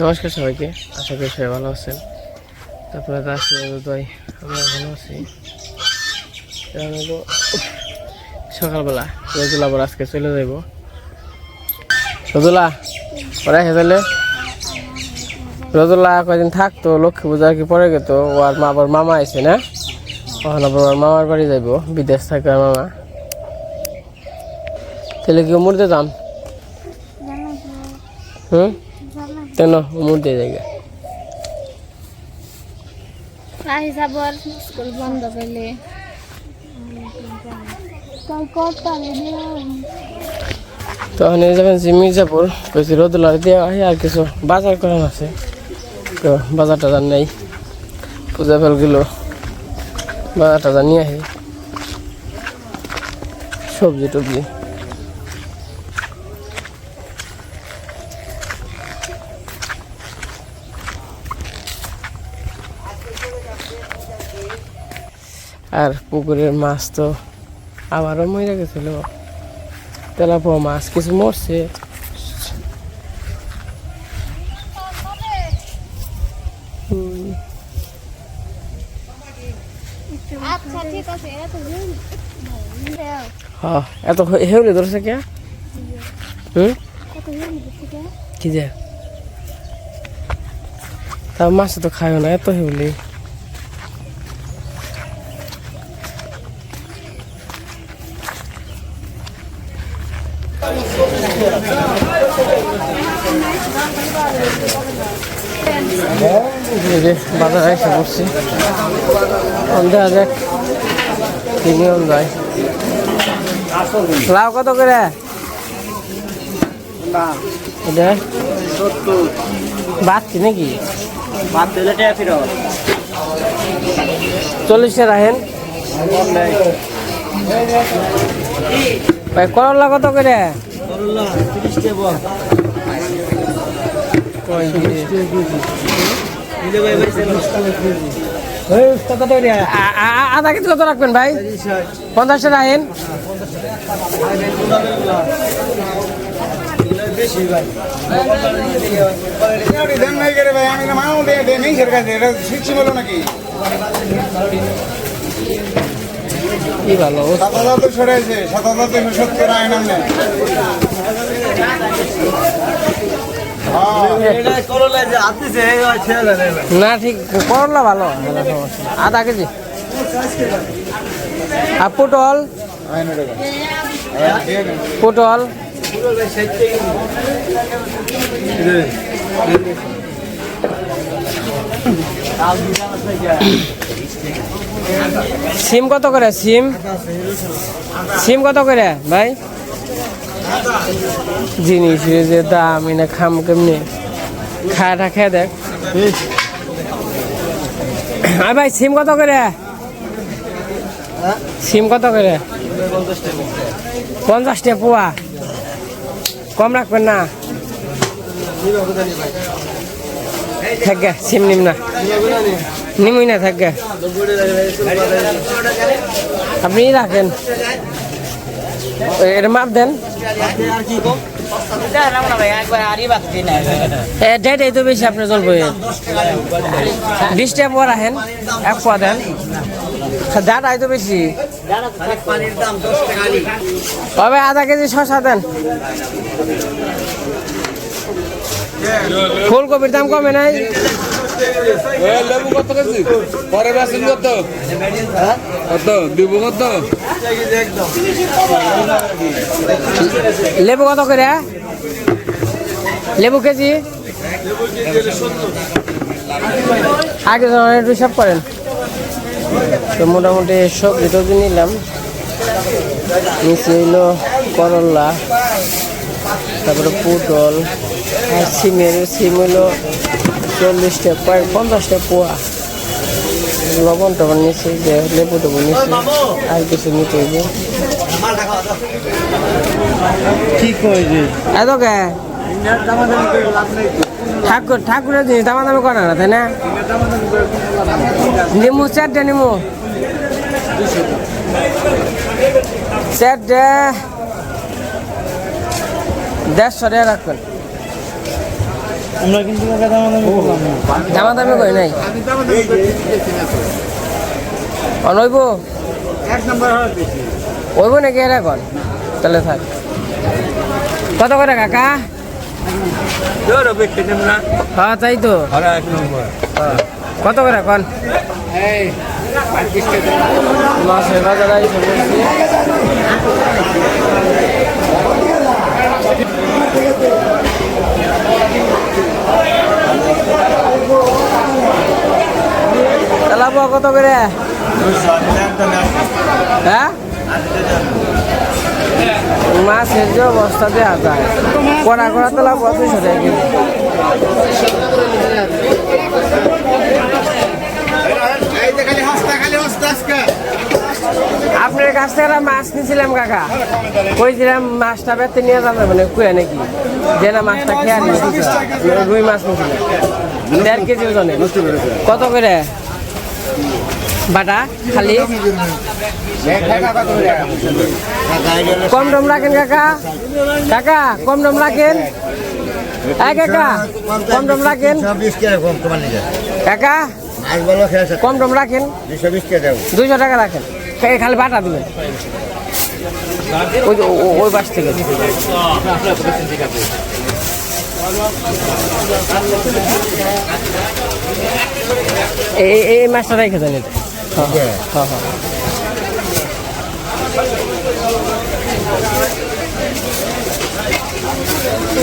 নমস্কার সবাইকে, আশা করি সবাই ভালো আছেন। তারপরে আমরা ভালো আছি। সকালবেলা আজকে চলে যাইব। রোজুলা পরে কয়দিন থাকতো লক্ষ্মী পূজা কি পরে গেতো ও আর মা আবার মামা আছে না? তখন আবার ওর মামার বাড়ি যাইব, বিদেশ থাকে মামা। তাহলে কি মুড়তে দাম হুম? কেন? মুড়তে জায়গা হিসাবর স্কুল বন্ধ পেলে। তখন যাবেন যে মির্জাপুর কইছি দেওয়া হয় আর কিছু বাজার করানো আছে। তো বাজার টাজার নেই। পূজা ফেল গেল বাজার টাজার নিয়ে আহি। সবজি টবজি। আর পুকুরের মাছ তো আবারও মরে গেছিল। তেলাপোয়া মাছ কিছু মরছে। আচ্ছা এত হ্যাঁ হেউলে ধরছে কে? হুম? কি? যে? তা মাছ তো খায় না এত হেউলি বাজারে এসে পড়ছি দেখা যাক কি নিয়ম যায়। লাউ কত করে? এটা? নাকি? চল্লিশে রাখেন। ভাই করলা কত করে? করলা তিরিশ টাকা দিলে ভাই ভাই কত করে আ- আ- আধা কেজি কত রাখবেন ভাই? পঞ্চাশে নাকি কি ভালো সাত হাজার তো সরেছে সাত হাজার তো সত্তর আয় না, ঠিক, করলা ভালো আধা কেজি। আর পটল? পটল? সিম কত করে, সিম? সিম কত করে, ভাই? জিনিসের যে দাম, এনে খাম কেমনি? খায়াটা খেয়ে দেখ। আর ভাই, সিম কত করে? সিম কত করে? পঞ্চাশ টাকা পোয়া। কম রাখবেন না। থাকবে সিম নিম না। নিমই না থাকবে আপনি রাখেন। এ- এটা মাপ দেন। আর এ ডেট এই তো বেশি আপনার চলবে বিশ টাকা পোয়া রাখেন, এক পোয়া দেন। দাঁত আই তো বেশি। তবে আধা কেজি শশা দেন। ফুলকপির দাম কমে নাই। লেবু কত কেজি? পরে কত? কত? কত? লেবু কত করে? লেবু কেজি? আগে একটু সব করেন। তো মোটামুটি সবজি টবজি নিলাম। নিচে হইল করলা, তারপরে পটল, আর সিমের সিম হইল চল্লিশটা প্রায় পঞ্চাশটা পোয়া। লবণ টবণ নিচে যে লেবু টেবু নিচে আর কিছু নিতে হইবে। কি কই যে? এত কে? ঠাকুর ঠাকুরের জিনিস দামা দামি করে না তাই না? নিমু চারটে নিমু। চারটে। দেড়শো টাকা রাখবেন। আমরা কিন্তু দামা দামি কই নাই। অনইব এক নম্বর ওইব নাকি এর এখন? তাহলে থাক। কত করে কাকা? হ্যাঁ তাই তো। নম্বর। হ্যাঁ। কত করে এখন? বাজার আইসে হ্যাঁ? মাছের যে অবস্থা দেওয়া যায়। কড়া কড়া খালি হস্তা আজকে আপনার কাছ থেকে মাছ নিয়েছিলাম কাকা। কইছিলাম মাছটা বেতে নিয়ে যাবে মানে কুয়া নাকি। যে না মাছটা খেয়ে রুই মাছ নিয়েছিলাম দেড় কেজি ওজনে কত করে? বাটা, খালি। কম দাম রাখেন, কাকা। কাকা, কম দাম রাখেন। কাকা, কম দাম রাখেন। কাকা, কম দাম রাখেন। দুইশো টাকা রাখেন। খালি বাটা দিবেন। ওই ওই বাস থেকে। এই মাছটা রেখে দেন এটা। হ্যাঁ হ্যাঁ হ্যাঁ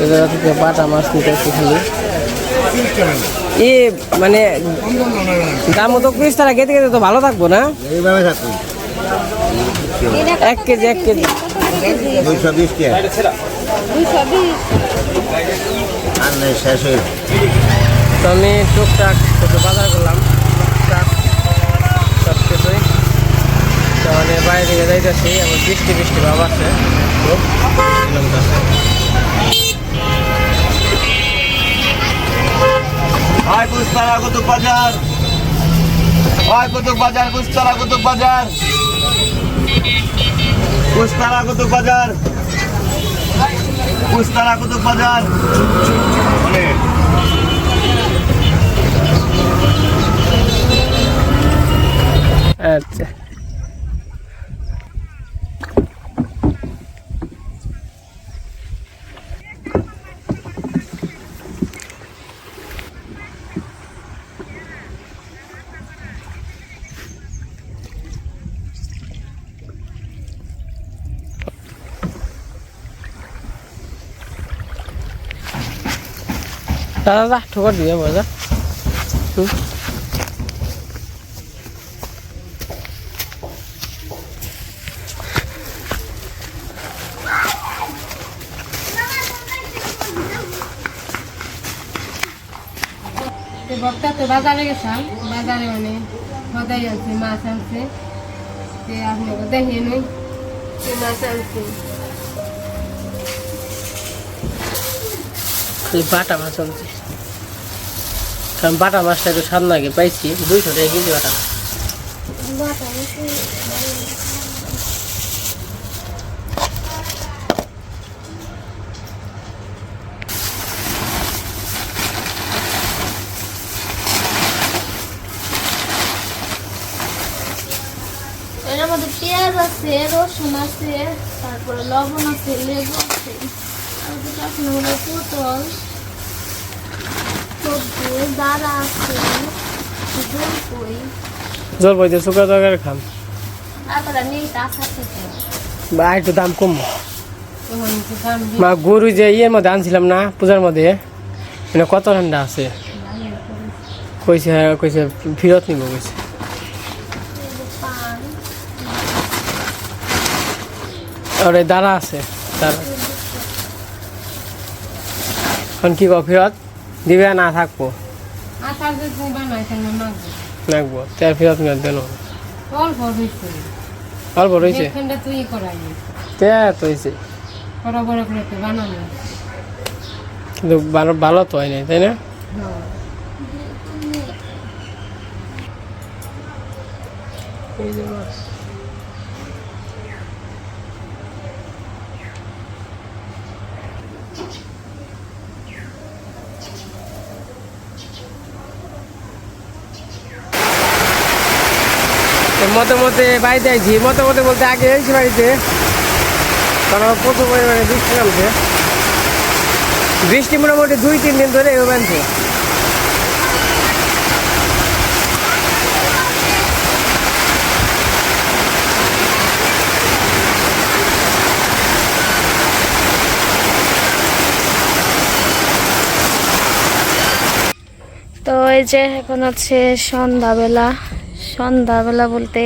জায়গা থেকে বাটা মাছ নিতে একটু খালি। এ মানে দাম তো পিস তারা খেতে খেতে তো ভালো থাকব না? এইভাবে থাকুন এক কেজি এক কেজি। দুইশো বিশ শেষ হয়ে তো আমি টুকটাক বাজার করলাম। সব কিছুই তো। মানে বাইরে থেকে যাইতেছি এখন বৃষ্টি বৃষ্টি ভাব আছে। খুব। কুস্তারা কত বাজার। হয় কত বাজার কুস্তারা কত বাজার। কুস্তারা কত বাজার। কুস্তারা কত বাজার। আচ্ছা দাদা দা ঠোকর দিয়ে মজা হুম বক্তা তো বাজারে গেছিলাম বাজারে মানে সদাই আনছে মাছ আনছে। যে আপনাকে দেখিয়ে নই সে মাছ আনছে। বাটা মাছ আনছি। কারণ বাটা মাছটা একটু স্বাদ লাগে পাইছি। দুইশো টাকা কেজি বাটা মাছ। বাটা বেশি এর মধ্যে পেঁয়াজ আছে রসুন আছে তারপরে লবণ আছে লেবু আছে। আর দুটো আপনার হলো পটল। সবজি দাঁড়া আছে জলপই জল বইতে শুকা তরকারি খাম তারপরে নেই টাকা থেকে বা একটু দাম কম। মা গরু যে ইয়ের মধ্যে আনছিলাম না পূজার মধ্যে মানে কত ঠান্ডা আছে? কইছে কইছে ফিরত নিব কইছে। আর দাঁড়া আছে দাঁড়া। এখন কি ফিরত দিবে না থাকব? না রাখব তার ফিরত নিয়ে দেন অল্প রয়েছে তে তো হয়েছে কিন্তু ভালো ভালো তো হয় নাই তাই না? হ্যাঁ। এই যে মাছ। মতামতে বাড়িতে আইছি। মতামতে বলতে আগে এসেছি বাড়িতে। কারণ প্রচুর পরিমাণে বৃষ্টি নামছে। বৃষ্টি মোটামুটি দুই, তিন দিন ধরে বানছে তো এই যে এখন হচ্ছে সন্ধ্যাবেলা। সন্ধ্যাবেলা বলতে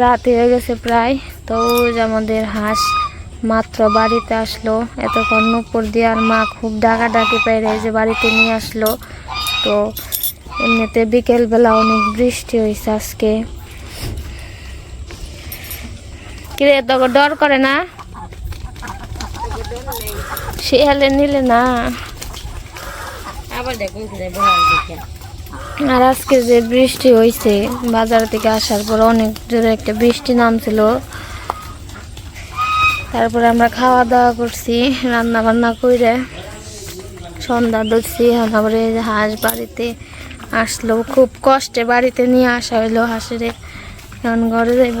রাত হয়ে গেছে প্রায়। তো আমাদের হাঁস মাত্র বাড়িতে আসলো। এতক্ষণ উপর দিয়ে আর মা খুব ডাকাডাকি এই যে বাড়িতে নিয়ে আসলো। তো এমনিতে বিকেলবেলা অনেক বৃষ্টি হয়েছে আজকে। কিরে, তোকে ডর করে না? শিয়ালে নিলে না। আবার দেখুন আর আজকে যে বৃষ্টি হয়েছে বাজার থেকে আসার পর অনেক জোরে একটা বৃষ্টি নামছিল। তারপরে আমরা খাওয়া দাওয়া করছি, রান্না বান্না করে সন্ধ্যা ধরছি যে হাঁস বাড়িতে আসলো। খুব কষ্টে বাড়িতে নিয়ে আসা হইল হাঁসেরে, এখন ঘরে যাইব।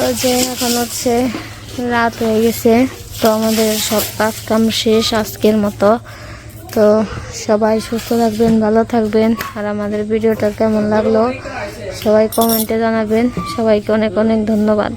তো যে এখন হচ্ছে রাত হয়ে গেছে, তো আমাদের সব কাজ কাম শেষ আজকের মতো। তো সবাই সুস্থ থাকবেন, ভালো থাকবেন। আর আমাদের ভিডিওটা কেমন লাগল, সবাই কমেন্টে জানাবেন। সবাইকে অনেক অনেক ধন্যবাদ।